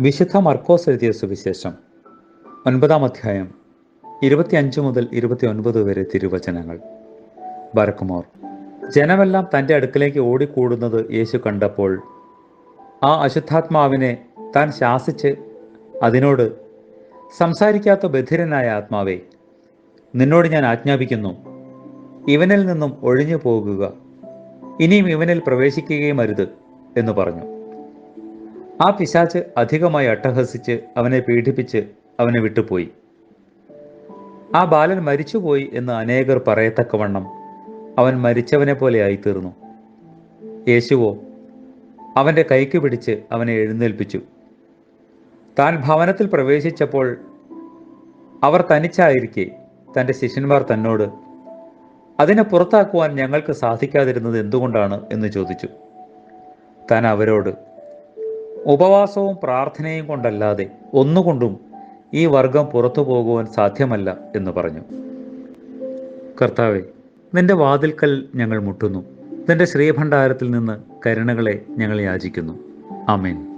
വിശുദ്ധ മർക്കോസ് എഴുതിയ സുവിശേഷം ഒൻപതാം അധ്യായം ഇരുപത്തിയഞ്ച് മുതൽ ഇരുപത്തി ഒൻപത് വരെ തിരുവചനങ്ങൾ. ബരക്കുമോർ ജനമെല്ലാം തന്റെ അടുക്കലേക്ക് ഓടിക്കൂടുന്നത് യേശു കണ്ടപ്പോൾ ആ അശുദ്ധാത്മാവിനെ താൻ ശാസിച്ച് അതിനോട് സംസാരിക്കാത്ത ബധിരനായ ആത്മാവേ നിന്നോട് ഞാൻ ആജ്ഞാപിക്കുന്നു ഇവനിൽ നിന്നും ഒഴിഞ്ഞു പോകുക ഇനിയും ഇവനിൽ പ്രവേശിക്കുകയും അരുത് എന്ന് പറഞ്ഞു. ആ പിശാച്ച് അധികമായി അട്ടഹസിച്ച് അവനെ പീഡിപ്പിച്ച് അവനെ വിട്ടുപോയി. ആ ബാലൻ മരിച്ചുപോയി എന്ന് അനേകർ പറയത്തക്കവണ്ണം അവൻ മരിച്ചവനെ പോലെ ആയിത്തീർന്നു. യേശുവോ അവന്റെ കൈക്ക് പിടിച്ച് അവനെ എഴുന്നേൽപ്പിച്ചു. താൻ ഭവനത്തിൽ പ്രവേശിച്ചപ്പോൾ അവർ തനിച്ചായിരിക്കെ തന്റെ ശിഷ്യന്മാർ തന്നോട് അതിനെ പുറത്താക്കുവാൻ ഞങ്ങൾക്ക് സാധിക്കാതിരുന്നത് എന്തുകൊണ്ടാണ്? എന്ന് ചോദിച്ചു. താൻ അവരോട് ഉപവാസവും പ്രാർത്ഥനയും കൊണ്ടല്ലാതെ ഒന്നുകൊണ്ടും ഈ വർഗം പുറത്തു പോകുവാൻ സാധ്യമല്ല എന്ന് പറഞ്ഞു. കർത്താവെ നിന്റെ വാതിൽക്കൽ ഞങ്ങൾ മുട്ടുന്നു. നിന്റെ ശ്രീഭണ്ഡാരത്തിൽ നിന്ന് കരുണകളെ ഞങ്ങൾ യാചിക്കുന്നു. ആമേൻ.